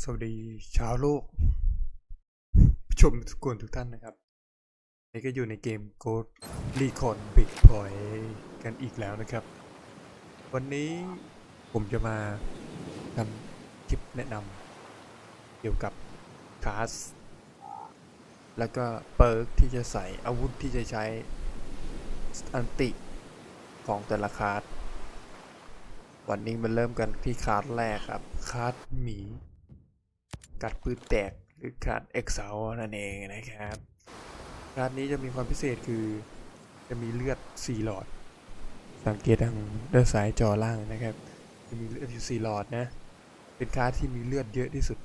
สวัสดีชาวโลก ผู้ชมทุกคนทุกท่านนะครับ นี่ก็อยู่ในเกม Ghost Recon Big Point กันอีกแล้วนะครับ วันนี้ผมจะมาทำคลิปแนะนำเกี่ยวกับคลาส แล้วก็เปิร์กที่จะใส่อาวุธที่จะใช้อันติของแต่ละคลาสวันนี้มันเริ่มกันที่คาร์ดแรกครับ คาร์ดหมี กัดปืนแตกหรือคาร์ดเอ็กซ์เซลนั่นเองนะครับคาร์ดนี้จะมีความพิเศษคือจะมีเลือด 4 หลอด สังเกตทางด้านซ้ายจอล่างนะครับ จะมีเลือดอยู่4หลอดนะ เป็นคาร์ดที่มีเลือดเยอะที่สุด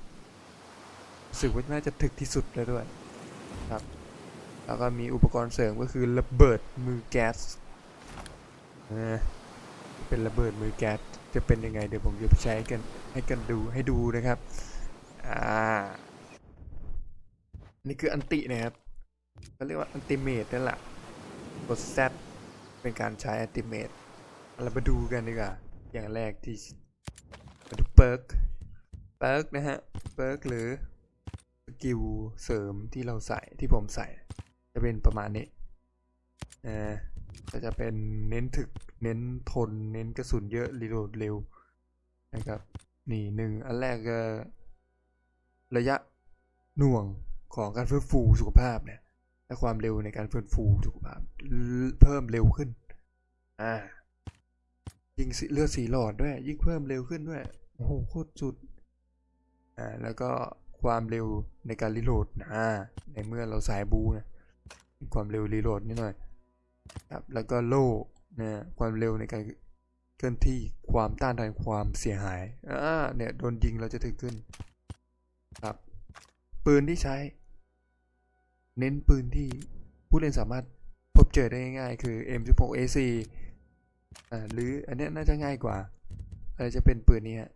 รู้สึกว่าน่าจะถึกที่สุดเลยด้วยครับ แล้วก็มีอุปกรณ์เสริมก็คือระเบิดมือแก๊สนะเป็นระเบิดมือแก๊สจะเป็นยังไงเดี๋ยวผมจะใช้กันให้กันดูให้ดูนะครับ อ่า นี่คืออันตินะครับเขาเรียกว่าอันติเมตนั่นแหละกด Z เป็นการใช้อันติเมตเรามาดูกันดีกว่า อย่างแรกที่มาดูเปิร์กเปิร์กนะฮะเปิร์กหรือสกิลเสริมที่เราใส่ที่ผมใส่ จะเป็นประมาณนี้อ่าก็จะเป็นเน้นถึกเน้นทน เน้นกระสุนเยอะรีโหลดเร็วนะครับ นี่หนึ่งอันแรกก็ ระยะหน่วงของการฟื้นฟูสุขภาพเนี่ยและความเร็วในการฟื้นฟูสุขภาพเพิ่มเร็วขึ้น อ่า ยิงสิเลือดสีหลอดด้วย ยิ่งเพิ่มเร็วขึ้นด้วย โอ้โหโคตรสุด อ่า แล้วก็ความเร็วในการรีโหลดอ่า ในเมื่อเราสายบูนะ ความเร็วรีโหลดนิดหน่อย ครับ แล้วก็โล่นะความเร็วในการเคลื่อนที่ ความต้านทานความเสียหาย อ่า เนี่ย โดนยิงเราจะถึกขึ้น ครับ ปืนที่ใช้ เน้นปืนที่ผู้เล่นสามารถพบเจอได้ง่ายๆ คือ M16A4 อ่าหรืออันนี้น่าจะง่ายกว่าอะไรจะเป็นปืนนี้ฮะ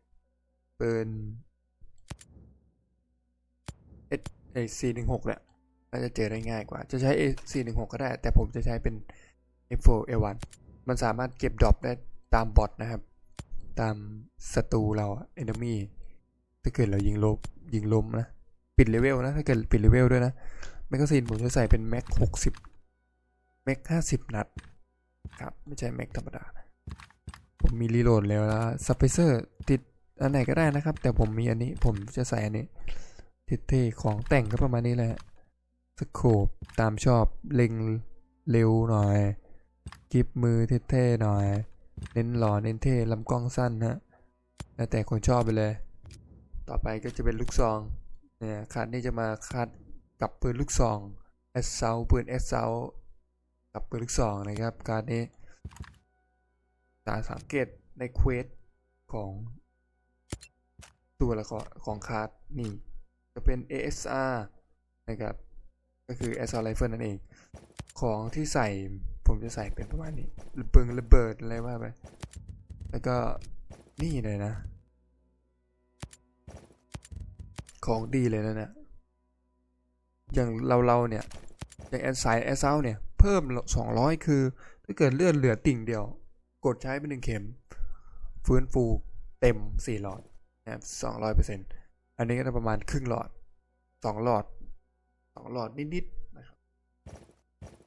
ปืน S ไอ C16 แหละน่าจะเจอได้ง่ายกว่า จะใช้ A416 ก็ได้ แต่ผมจะใช้เป็น F4A1 มันสามารถเก็บดรอปได้ตามบอทนะครับ ตามศัตรูเราอะ enemy ถ้าเกิดเรายิงลบยิงลมนะ ปิดเลเวลนะ ถ้าเกิดปิดเลเวลด้วยนะแมกกาซีนผมจะใส่เป็นแม็ก60แม็ก50นัดครับไม่ใช่แม็กธรรมดา ผมมีรีโหลดแล้วแล้วสเปเซอร์ติดอันไหนก็ได้นะครับ แต่ผมมีอันนี้ผมจะใส่อันนี้เท่ของแต่งก็ประมาณนี้แหละสโคปตามชอบเล็งเร็วหน่อยกิบมือเท่ๆหน่อย เน้นหล่อเน้นเท่ลำกล้องสั้นฮะแล้วแต่คนชอบไปเลย ต่อไปก็จะเป็นลูกซองเนี่ยคัดนี่จะมาคัดกับปืนลูกซองแอสเซลปืนแอสเซลกับปืนลูกซองนะครับการนี้สารสังเกตในเควสของตัวละครของคาร์ดนี่จะเป็น ASR นะครับ ก็คือ Assault Rifle นั่นเอง ของที่ใส่ผมจะใส่เป็นประมาณนี้ระเบิงระเบิดอะไรว่าไปแล้วก็นี่เลยนะ ของดีเลยนะเนี่ยอย่างเราเราเนี่ยอย่างแอนไซแอสเซลเนี่ย เพิ่ม 200 คือ ถ้าเกิดเลือดเหลือติ่งเดียว กดใช้เป็นหนึ่งเข็ม ฟื้นฟูเต็ม 4 หลอดนะครับ200%อันนี้ก็จะประมาณครึ่งหลอด 2 หลอด 2 หลอดนิดๆนะครับ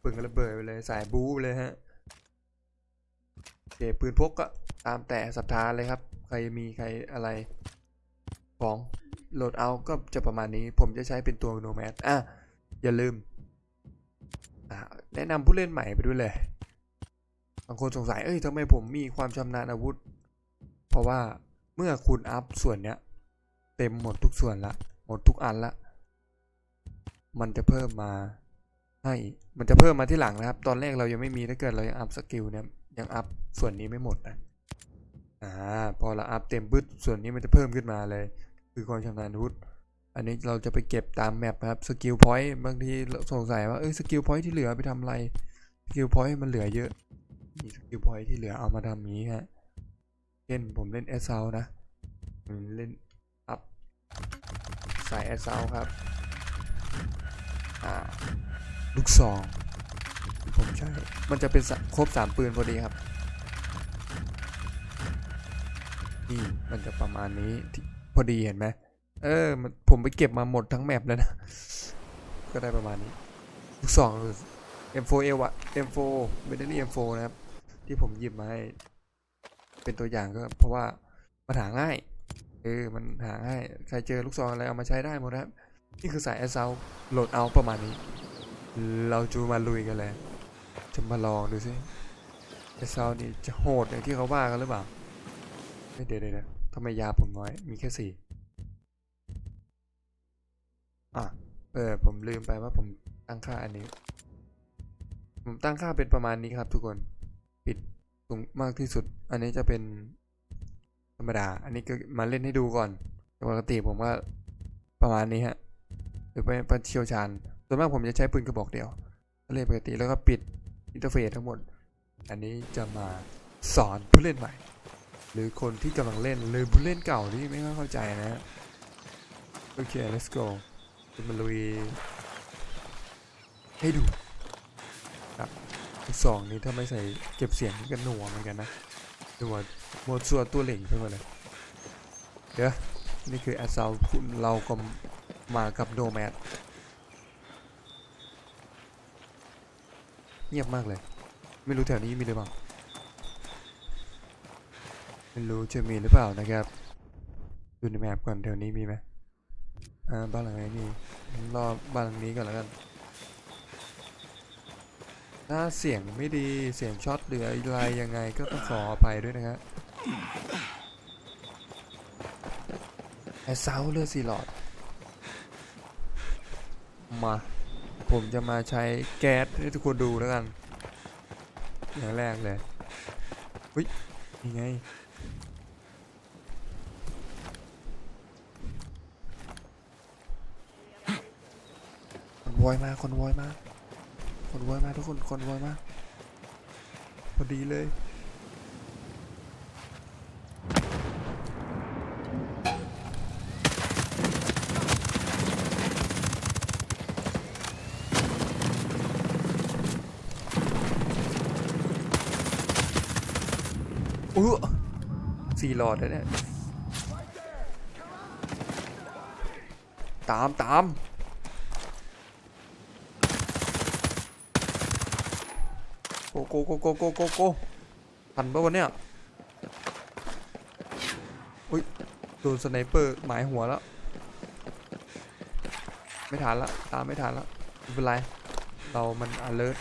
ปืนกระเบิดไปเลยสายบู๊เลยฮะโอเคปืนพกก็ตามแต่ศรัทธาเลยครับ ใครมีใครอะไรของ โหลดเอาก็จะประมาณนี้ผมจะใช้เป็นตัวโนแมสอะ อย่าลืม แนะนำผู้เล่นใหม่ไปด้วยเลย บางคนสงสัย เอ้ยทำไมผมมีความชำนาญอาวุธ เพราะว่าเมื่อคุณอัพส่วนเนี้ย เต็มหมดทุกส่วนละ หมดทุกอันละ มันจะเพิ่มมาให้มันจะเพิ่มมาที่หลังนะครับ ตอนแรกเรายังไม่มีถ้าเกิดเรายังอัพสกิลเนี่ยยังอัพส่วนนี้ไม่หมดนะอ่าพอเราอัพเต็มบึ้ดส่วนนี้มันจะเพิ่มขึ้นมาเลย คือความชำนาญอาวุธอันนี้เราจะไปเก็บตามแมปครับสกิลพอยต์บางทีสงสัยว่าเอ้สกิลพอยต์ที่เหลือไปทำอะไรสกิลพอยต์มันเหลือเยอะมีสกิลพอยต์ที่เหลือเอามาทำนี้ฮะเช่นผมเล่นแอสเซลนะเล่นอัพสายแอสเซลครับลูกซองผมใช้มันจะเป็นครบสามปืนพอดีครับนี่มันจะประมาณนี้ที่ พอดีเห็นไหมเออมันผมไปเก็บมาหมดทั้งแมปแล้วนะ ก็ได้ประมาณนี้ลูกสอง M4A วะ M4 เบนเดลี่ M4 นะครับ ที่ผมหยิบมาให้ เป็นตัวอย่างก็ เพราะว่ามันหาง่าย เออ มันหาง่าย ใครเจอลูกซองอะไรเอามาใช้ได้หมดครับ นี่คือสายแอสเซลโหลดเอาประมาณนี้ เราจะมาลุยกันเลย จะมาลองดูสิแอสเซลนี่จะโหดอย่างที่เขาว่ากันหรือเปล่าเฮ้ยเดี๋ยวเดี๋ยวเดี๋ยว ทำไมยาผมน้อย มีแค่สี่อะ เออ ผมลืมไปว่าผมตั้งค่าอันนี้ ผมตั้งค่าเป็นประมาณนี้ครับทุกคน ปิดสูงมากที่สุด อันนี้จะเป็นธรรมดา อันนี้ก็มาเล่นให้ดูก่อน ปกติผมว่าประมาณนี้ฮะ หรือไม่เป็นเชี่ยวชาญ ส่วนมากผมจะใช้ปืนกระบอกเดียวก็เล่นปกติแล้วก็ปิดอินเทอร์เฟซทั้งหมด อันนี้จะมาสอนผู้เล่นใหม่ หรือคนที่กำลังเล่นหรือผู้เล่นเก่าที่ไม่ค่อยเข้าใจนะฮะโอเค let's go จะมาลุยให้ดูครับสองนี้ถ้าไม่ใส่เก็บเสียงนี่ก็หนัวเหมือนกันนะหนัวหมดส่วนตัวเหล่งไปหมเลยเดี๋ยวนี่คือแอดเซาคุณเราก็มากับโนแมดเงียบมากเลย ไม่รู้แถวนี้มีหรือเปล่า ไม่รู้จะมีหรือเปล่านะครับดูในแมปก่อนแถวนี้มีไหมอ่าบ้านหลังไหนมีรอบบ้านหลังนี้ก่อนแล้วกันถ้าเสียงไม่ดีเสียงช็อตหรืออะไรยังไงก็ต้องขออภัยด้วยนะครับไอเซาเลือดสีหลอด มา ผมจะมาใช้แก๊สให้ทุกคนดูแล้วกัน อย่างแรกเลยเฮ้ยยังไง คนโวยมา คนโวยมา คนโวยมาทุกคน คนโวยมา พอดีเลยอู้สี่หลอดแล้วเนี่ย ตามตาม โกโกโกโกโกโกโกทันปะวันเนี้ยอุ้ยโดนสไนเปอร์หมายหัวแล้ว ไม่ทันละตามไม่ทันละไม่เป็นไร เรามัน alert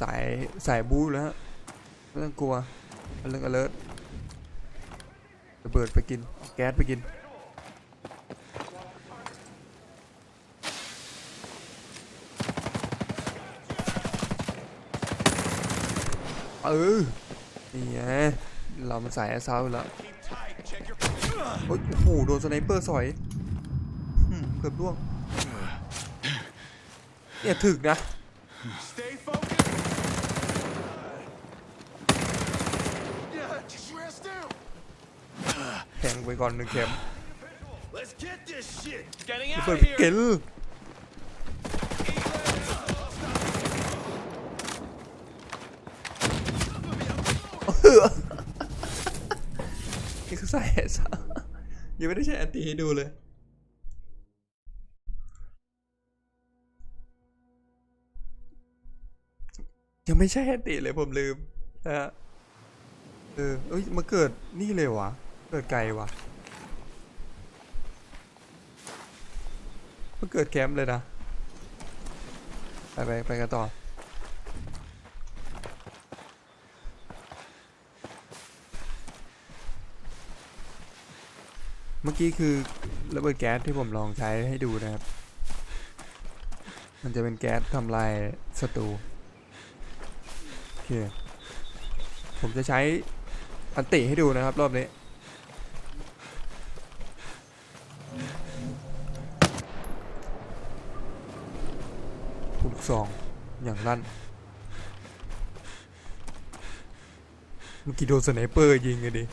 สายสายบู๊แล้วฮะไม่ต้องกลัวเป็นเรื่อง alert ระเบิดไปกิน แก๊สไปกิน เออนี่ไงเรามันสายแอสซาวอยู่แล้วโอ้ยโอ้โหโดนสไนเปอร์สอยหืมเกือบร่วงเนี่ยถึกนะ Stay focused. Yeah, just rest down. แทงไปก่อนหนึ่งเข็ม Let's get this shit. ระเบิดไปเกล นี่คือสายแอสซาวยังไม่ได้ใช้แอนตี้ให้ดูเลย ยังไม่ใช่แอนตี้เลยผมลืมนะฮะเออเอ้ยมาเกิดนี่เลยวะเกิดไกลวะมาเกิดแคมป์เลยนะ ไปไปไปกันต่อ มื่อกี้คือระเบิดแก๊สที่ผมลองใช้ให้ดูนะครับ มันจะเป็นแก๊สทำลายศัตรูโอเค ผมจะใช้อันติให้ดูนะครับ รอบนี้ลูกซองอย่างลั่นเมื่อกี้โดนสไนเปอร์ยิงกันดิ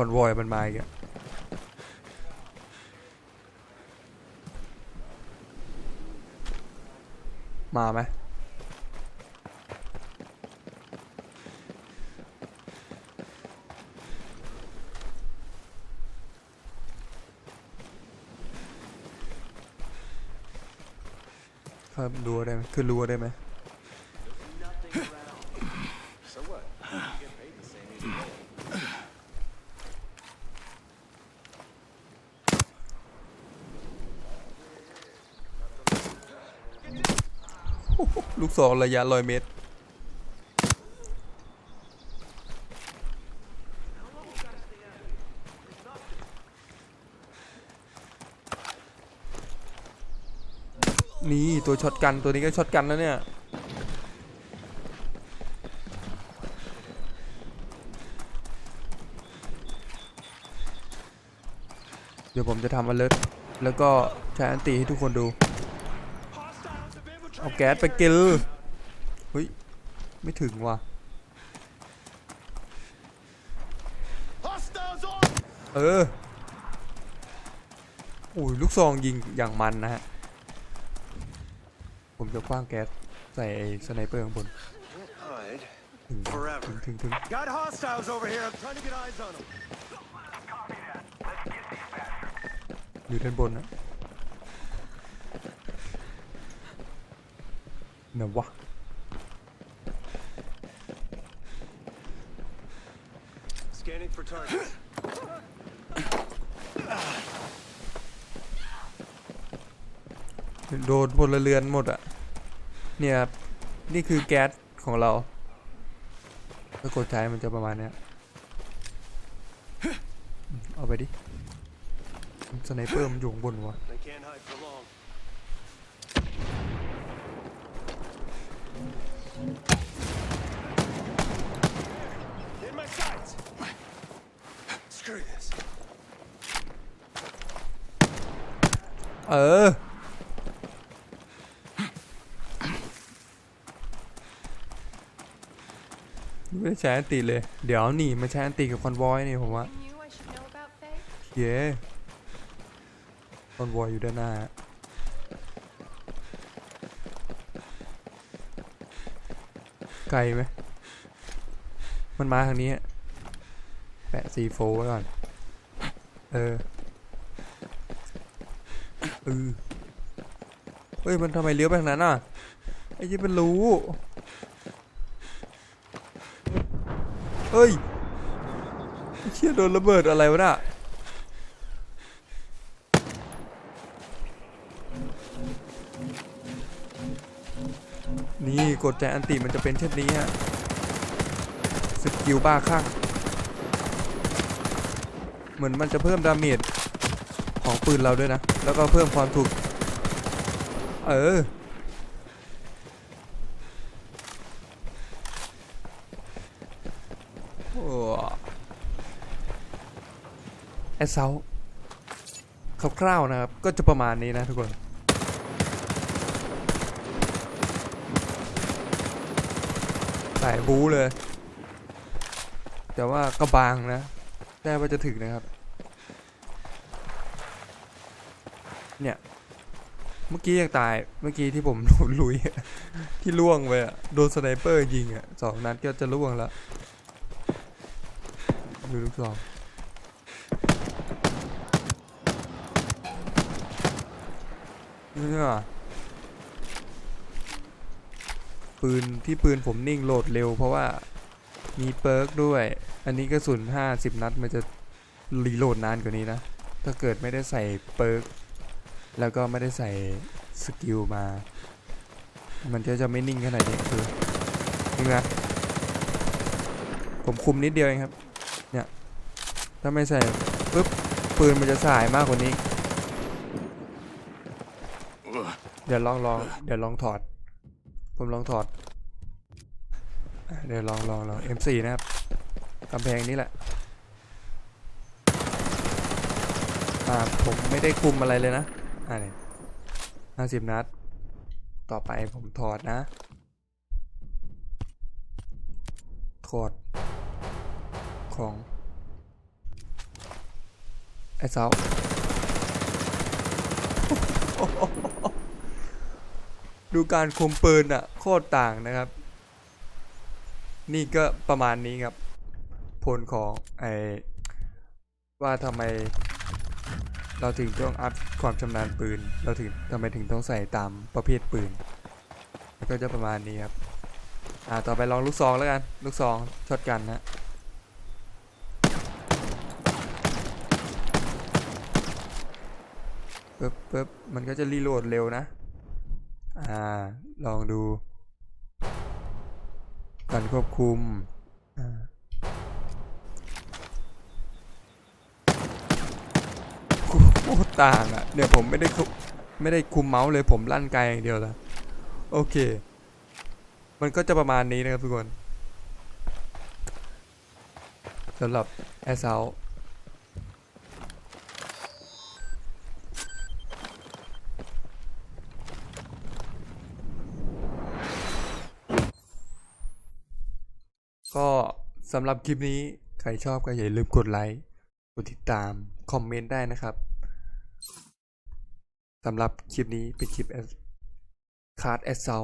อนวอยมันมาอีกมาไหมครับรัวได้ไหมคือรัวได้ไหม องระยะร้อยเมตร นี่ตัวช็อตกันตัวนี้ก็ช็อตกันแล้วเนี่ยเดี๋ยวผมจะทำอเลิร์แล้วก็ใช้อันตีให้ทุกคนดู เอาแก๊สไปกิลเฮ้ย ไม่ถึงว่ะ Hostiles on! เอออุ้ยลูกซองยิงอย่างมันนะฮะ ผมจะคว้างแก๊สใส่ไอ้สไนเปอร์ข้างบน Hide ถึง forever. ถึงถึงถึง Got hostiles over here. I'm trying to get eyes on them. อยู่ด้านบนนะ ไหนวะ Scanning for targets. โดนพลเรือนหมดอะเนี่ยครับนี่คือแก๊สของเราถ้ากดใช้มันจะประมาณเนี้ยอืมเอาไปดิสไนเปอร์มันอยู่ข้างบนวะ In my sights. Screw this. เออ ไม่ได้ใช้อันติเลย เดี๋ยวหนีมาใช้อันติกับคอนวอยนี่ผมว่า Anything new I should know about Faye? เย้คอนวอยอยู่ด้านหน้า ไกลไหมมันมาทางนี้แปะซีโฟไว้ก่อน เออเออเฮ้ย มันทำไมเลี้ยวไปทางนั้นอะ ไอ้ยี่มันรู้ เฮ้ยเชี่ยโดนระเบิดอะไรวะน่ะ นี่กดแจอันติมันจะเป็นเช่นนี้ฮะสกิลบ้าคลั่งเหมือนมันจะเพิ่มดาเมจของปืนเราด้วยนะ แล้วก็เพิ่มความถูก เออ โอ้แอสเซลคร่าวๆนะครับ ก็จะประมาณนี้นะทุกคนายบู๊เลย แต่ว่าก็บางนะได้ว่าจะถึงนะครับ เนี่ย เมื่อกี้ยังตายเมื่อกี้ที่ผมลุย ที่ล่วงไปอะโดนสไนเปอร์ยิงอะสองนัดก็จะล่วงแล้วดูลูกซองเนี่ย ปืนที่ปืนผมนิ่งโหลดเร็ว เพราะว่ามีเปิร์กด้วย อันนี้กระสุน50 นัดมันจะรีโหลดนานกว่านี้นะ ถ้าเกิดไม่ได้ใส่เปิร์กแล้วก็ไม่ได้ใส่สกิลมา มันจะจะไม่นิ่งขนาดนี้คือนี่นะผมคุมนิดเดียวเองครับ เนี่ย ถ้าไม่ใส่ปุ๊บปืนมันจะสายมากกว่านี้ เดี๋ยวลองลองเดี๋ยวลองถอด ผมลองถอด เดี๋ยวลองลองลอง M4 นะครับกำแพงนี้แหละ อ่า ผมไม่ได้คุมอะไรเลยนะ อ่าเนี่ยห้าสิบนัด ต่อไปผมถอดนะ ถอด ของ ไอ้เสา ดูการคุมปืนอะโคตรต่างนะครับ นี่ก็ประมาณนี้ครับ ผลของไอว่าทำไม เราถึงต้องอัพความชำนาญปืน เราถึงทำไมถึงต้องใส่ตามประเภทปืน ก็จะประมาณนี้ครับ อ่าต่อไปลองลูกซองแล้วกัน ลูกซองช็อตกันนะปึ๊บปึ๊บมันก็จะรีโหลดเร็วนะ อ่า ลองดู การควบคุม อ่าโคตรต่างอะ เดี๋ยวผมไม่ได้คุไม่ได้คุมเมาส์เลยผมลั่นไกลอย่างเดียวละโอเค มันก็จะประมาณนี้นะครับทุกคนสำหรับแอสเซาก็ สำหรับคลิปนี้ใครชอบก็อย่าลืมกดไลค์ กดติดตาม คอมเมนต์ได้นะครับสำหรับคลิปนี้เป็นคลิปคาร์ดแอสเซา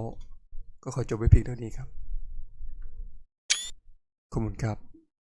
ก็ขอจบไว้เพียงเท่านี้ครับ ขอบคุณครับ